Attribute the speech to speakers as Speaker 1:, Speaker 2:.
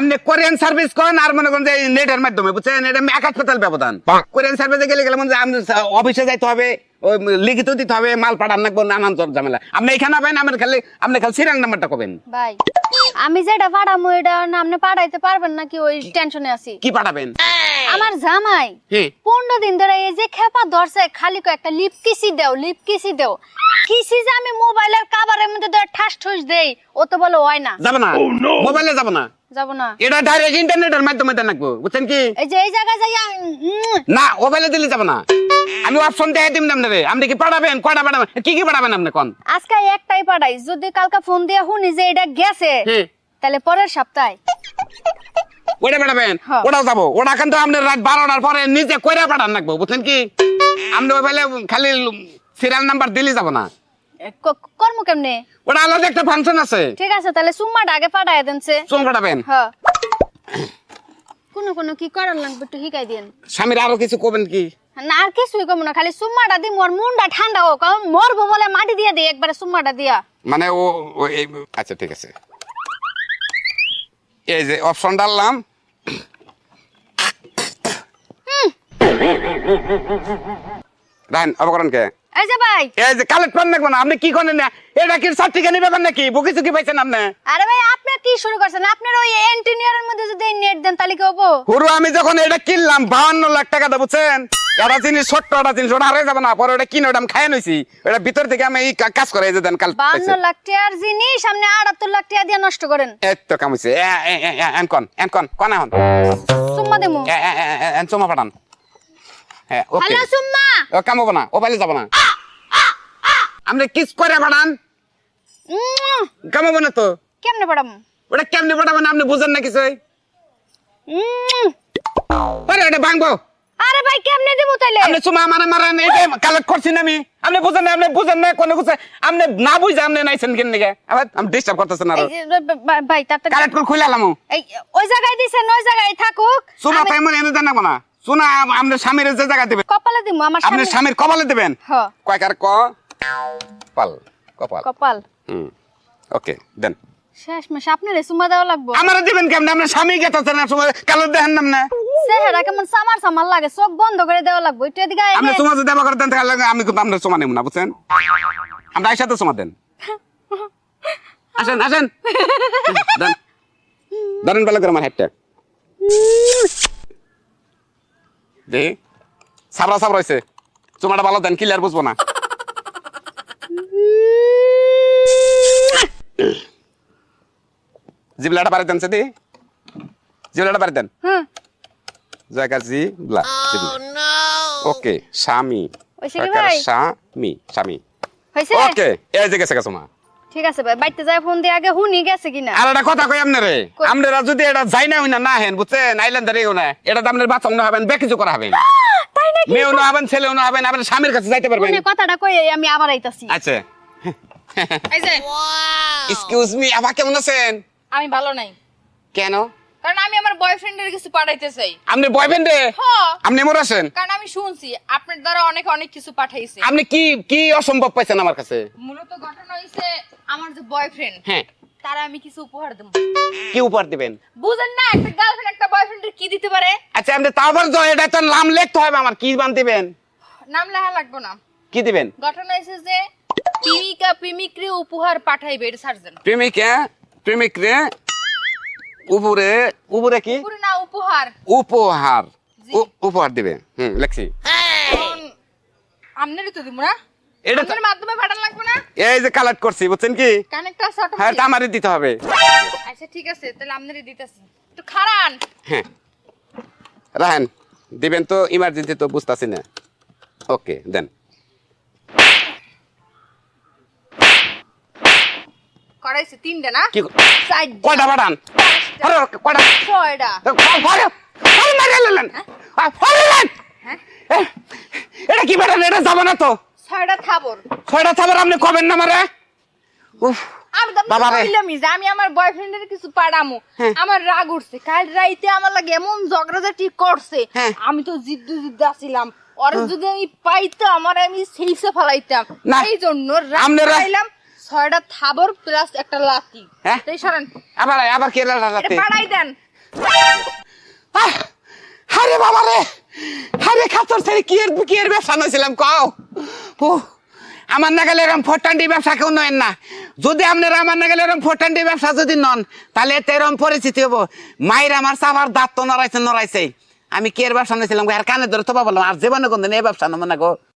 Speaker 1: আপনি Korean service করেন আর মনে করেন যে নেটের মাধ্যমে বুঝছেন? এটা আকাশ পাতাল ব্যবধান কোরিয়ান সার্ভিসে গেলে গেলে মনে আপনি অফিসে যাইতে হবে ওই লিখিত দিতে হবে মাল পাঠান লাগবে নানান তোর ঝামেলা। আপনি এখানে পাবেন আমার খালি আপনি খালি সিরিয়াল নাম্বারটা কবেন।
Speaker 2: ভাই আমি যেটা পাঠামো এটা আপনি পাঠাইতে পারবেন নাকি? ওই টেনশনে আছি।
Speaker 1: কি পাঠাবেন?
Speaker 2: আমার জামাই
Speaker 1: হ্যাঁ।
Speaker 2: পনেরো দিন ধরে এই যে খেপা ধরছে খালি একটা লিপ কিসি দেও লিপ কিসি দেও। কিসি যে আমি মোবাইলের কাভারের মধ্যে ঠাস ঠুস দেই ও তো বলে হয় না।
Speaker 1: যাবে না। মোবাইলে যাব না।
Speaker 2: যাব না।
Speaker 1: এটা ডাইরেক্ট ইন্টারনেটের মাধ্যমে দেন লাগবো বুঝছেন কি?
Speaker 2: এই যে এই জায়গায় যাই
Speaker 1: না মোবাইলে দিলে যাবে না। আমি অপশন দেখাই দিম নাম নেবে আপনি কি পাঠাবেন কয়টা পাঠাবেন কি কি পাঠাবেন আপনি কোন?
Speaker 2: আজকে একটাই পাঠাই যদি কালকে ফোন দিয়ে শুনি যে এটা গেছে
Speaker 1: হ্যাঁ।
Speaker 2: তাহলে পরের সপ্তাহে।
Speaker 1: ওটা পাঠাবেন। ওটাও যাব। ওটা কিন্তু রাত বারোটার পরে নিজে কইরা পাঠান বুঝছেন কি? আপনি খালি সিরিয়াল নাম্বার দিলে যাব না।
Speaker 2: কর্ম কেমনে?
Speaker 1: ওটা আলাদা একটা ফাংশন আছে।
Speaker 2: ঠিক আছে তাহলে সুম্মাটা আগে পাঠাই দেনছে।
Speaker 1: চুল পাঠাবেন
Speaker 2: হ্যাঁ কোনো কোনো কি করার লাগবে একটু শিখাই দিন।
Speaker 1: স্বামীর আরও কিছু করবেন কি?
Speaker 2: না আর কিছুই কম না খালি সুম্মাটা দি মোর মুন্ডা ঠান্ডা হোক মরবো বলে মাটি দিয়ে দিই একবারে সুম্মাটা দিয়া।
Speaker 1: মানে ও আচ্ছা ঠিক আছে। এই যে অপশন ডাললাম রান অবকরণ কে?
Speaker 2: এই যে ভাই।
Speaker 1: এই যে কালেক্ট করেন না আপনি কি করেন না? এটা কি সার্টিফিকেট নেবেন নাকি? বুকি চুকি পাইছেন আপনি?
Speaker 2: আরে ভাই আপনি কি শুরু করছেন? আপনার ওই এন্টিনিয়ারের মধ্যে যদি নেট দেন তাহলে কি হব?
Speaker 1: হুরু আমি যখন এটা কিনলাম বাহান্ন লাখ টাকা দেবো বুঝছেন? এটা জিনিস ছোট্ট একটা জিনিস ওটা যাবে না। পরে ওটা কিনে ওটা আমি খাই নইছি ওটা ভিতর থেকে আমি এই কাজ করে এই যে দেন কাল
Speaker 2: বান্ন লাখ টাকার জিনিস সামনে আটাত্তর লাখ টাকা দিয়ে নষ্ট করেন।
Speaker 1: এই তো কাম হইছে। এন কন এন কন কন এখন?
Speaker 2: সুম্মা দেমু।
Speaker 1: এন চমা পাঠান। হ্যাঁ ওকে।
Speaker 2: হ্যালো সুম্মা
Speaker 1: ও কাম হব না। ও যাব না। আপনি কিস করে পাঠান
Speaker 2: উম,
Speaker 1: কাম হব না তো।
Speaker 2: কেমনে পড়াবো
Speaker 1: ওটা কেমনি পাঠাবেন আপনি বুঝেন না কিছু। আরে ওটা ভাঙবো।
Speaker 2: আরে ভাই কেমনে দেবো তাইলে?
Speaker 1: আপনি চুমা মারা মারেন এটা কালেক্ট করছি না আমি। আপনি বুঝেন না আপনি বুঝেন না কোনো কিছু। আপনি না বুঝে আপনি নাইছেন কেন নিকে আবার আমি ডিস্টার্ব করতেছেন আর।
Speaker 2: ভাই তাড়াতাড়ি
Speaker 1: কালেক্ট করে
Speaker 2: এই ওই জায়গায় দিছেন ওই জায়গায় থাকুক।
Speaker 1: সোনা
Speaker 2: আমি
Speaker 1: তাই মনে এনে দেন না সোনা আপনার স্বামীর যে জায়গা দেবেন।
Speaker 2: কপালে দিমু আমার
Speaker 1: স্বামীর কপালে দেবেন।
Speaker 2: হ।
Speaker 1: কয়কার ক? পাল কপাল।
Speaker 2: কপাল।
Speaker 1: হুম ওকে দেন।
Speaker 2: শেষ মাস আপনার দেওয়া লাগবো।
Speaker 1: আমার দিবেন কেমন? আপনার স্বামী গেতেছেন না সময় কালো দেখেন নাম না?
Speaker 2: চেহারা কেমন সামার সামার লাগে চোখ বন্ধ করে দেওয়া লাগবো
Speaker 1: আপনি
Speaker 2: নে।
Speaker 1: যদি দেন তাহলে আমি কিন্তু আপনার নেব না বুঝছেন? আমরা সময় দেন। আসেন আসেন। দেন। ধরেন ভালো করে আমার দেখি সাবরা সাবরা হয়েছে চুমাটা ভালো দেন ক্লিয়ার বুঝব না। জিবলাটা পারে দেন সেদি জিবলাটা পারে দেন।
Speaker 2: হুম
Speaker 1: জায়গা জিবলা ওকে স্বামী।
Speaker 2: ভাই?
Speaker 1: স্বামী স্বামী।
Speaker 2: হয়েছে
Speaker 1: ওকে এই যে গেছে গেছে মা।
Speaker 2: ঠিক আছে ভাই বাইতে যায় ফোন দিয়ে আগে হুনি গেছে কিনা।
Speaker 1: আর একটা কথা কই আপনারে
Speaker 2: কই?
Speaker 1: আপনারা যদি এটা যাই না হইনা না হেন বুঝছেন আইলেন ধরে না এটা আপনার বাচ্চা না হবেন বেকিছু করা হবেন।
Speaker 2: তাই নাকি?
Speaker 1: মেয়েও না হবেন ছেলেও না হবেন আপনার স্বামীর কাছে যাইতে পারবেন।
Speaker 2: কথাটা কই আমি আবার আইতাছি।
Speaker 1: আচ্ছা।
Speaker 3: এই যে।
Speaker 1: এক্সকিউজ মি আপা কেমন আছেন?
Speaker 3: আমি ভালো নাই।
Speaker 1: কেন?
Speaker 3: কারণ আমি আমার বয়ফ্রেন্ডের কিছু পাঠাইতে চাই।
Speaker 1: আপনি বয়ফ্রেন্ড
Speaker 3: হ্যাঁ
Speaker 1: আপনি মোর আছেন?
Speaker 3: কারণ আমি শুনছি আপনার দ্বারা অনেক অনেক কিছু পাঠাইছে।
Speaker 1: আপনি কি কি অসম্ভব পাইছেন আমার কাছে?
Speaker 3: মূলত ঘটনা হইছে আমার যে বয়ফ্রেন্ড
Speaker 1: হ্যাঁ।
Speaker 3: তারা আমি কিছু উপহার দেবো।
Speaker 1: কি উপহার দিবেন?
Speaker 3: বুঝেন না একটা গার্লফ্রেন্ড একটা বয়ফ্রেন্ডের কি দিতে পারে?
Speaker 1: আচ্ছা আপনি তারপর তো এটা তো নাম লিখতে হবে আমার কি বান দিবেন?
Speaker 3: নাম লেখা লাগবে না।
Speaker 1: কি দিবেন?
Speaker 3: ঘটনা হয়েছে যে প্রেমিকা প্রেমিকরে উপহার পাঠাইবে এটা সার্জন।
Speaker 1: প্রেমিকা প্রেমিক রে উপরে উপরে কি?
Speaker 3: পুরো না উপহার।
Speaker 1: উপহার। উপহার দিবে। হুম লেখছি।
Speaker 3: আমনেরই তো দিব না?
Speaker 1: এটা তো-
Speaker 3: মাধ্যমে পাঠান লাগবে না?
Speaker 1: এই যে কালেক্ট করছি বুঝছেন কি?
Speaker 3: কানেক্টটা শর্ট
Speaker 1: হ্যাঁ এটা আমারই দিতে হবে।
Speaker 3: আচ্ছা ঠিক আছে তাহলে আপনারই দিতেছি। একটু খারান
Speaker 1: হ্যাঁ। রাহেন দিবেন তো ইমার্জেন্সি তো বুঝতেছি না। ওকে দেন।
Speaker 3: তিনটা না?
Speaker 1: কি কয়টা পাঠান আরে, কয়টা? ফল লইলেন।
Speaker 3: হ্যাঁ?
Speaker 1: এ, এটা কি পাঠান এটা যাব না তো।
Speaker 3: ছয়টা থাবর।
Speaker 1: ছয়টা থাবার আপনি কবেন না মারে উফ
Speaker 3: আমি তো বললামই যে আমি আমার বয়ফ্রেন্ডের কিছু পাড়ামু।
Speaker 1: হ্যাঁ।
Speaker 3: আমার রাগ উঠছে। কাল রাইতে আমার লাগে এমন ঝগড়াঝাটি করছে।
Speaker 1: হ্যাঁ।
Speaker 3: আমি তো জিদ্দু ওর যদি আমি পাইতাম আমার আমি সেইসে ফেলাইতাম। এই জন্য রাগ ছয়টা থাবর প্লাস একটা লাঠি।
Speaker 1: হ্যাঁ?
Speaker 3: এই সরেন।
Speaker 1: আবার আবার কে রাতে
Speaker 3: পাড়াই দেন।
Speaker 1: আহ, আরে বাবা রে। আরে খাতর ছেড়ে কি এর কি এর ব্যবসা নইছিলাম কও? ও আমার না গেলে এরম ফোরটান্ডি ব্যবসা কেউ নয় না। যদি আপনারা আমার নাগালে এরম ফোরটান্ডি ব্যবসা যদি নন তাহলে এতে এরম পরিস্থিতি হব। মায়ের আমার সাবার দাঁত তো নড়াইছে নড়াইছে। আমি কি এর ব্যবসা নিয়েছিলাম আর কানে ধরে তো বললাম আর জীবনে কোনদিন এই ব্যবসা নেব না গো।